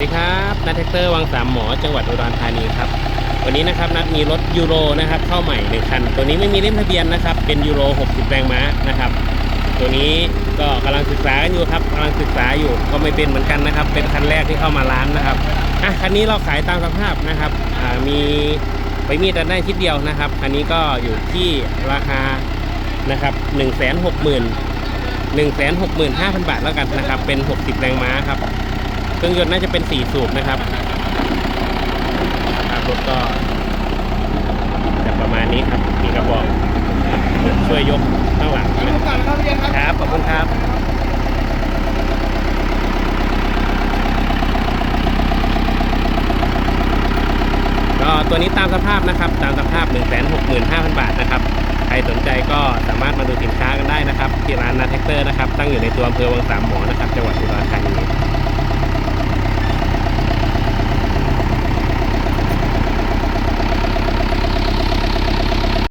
สวัสดีครับนัทแท็กเตอร์วังสามหมอจังหวัดอุดรธานีครับวันนี้นะครับนัดมีรถยูโรนะครับเข้าใหม่หนึ่งคัน ตัวนี้ไม่มีเล่มทะเบียนนะครับ เป็นยูโร 60 แรงม้านะครับ ตัวนี้ก็กำลังศึกษากันอยู่ครับกำลังศึกษาอยู่ก็ไม่เป็นเหมือนกันนะครับ เป็นคันแรกที่เข้ามาร้านนะครับอะคันนี้เราขายตามสภาพนะครับอ่ามีไปมีแต่ได้ทิศเดียวนะครับคันนี้ก็อยู่ที่ราคานะครับ1 6 0 0 0 0 1 6 5 0 0 0 บาทแล้วกันนะครับ เป็น 60 แรงม้าครับ เครื่องยนต์น่าจะเป็น4สูบนะครับครับรถก็จะประมาณนี้ครับมีกระบอกช่วยยกข้างหลังนะครับขอบคุณครับก็ตัวนี้ตามสภาพนะครับตามสภาพ 1 6 5 0 0 0 บาทนะครับใครสนใจก็สามารถมาดูสินค้ากันได้นะครับ ที่ร้านนาแท็กเตอร์นะครับ ตั้งอยู่ในตัวอำเภอวังสามหมอนะครับจังหวัดอุดรธานี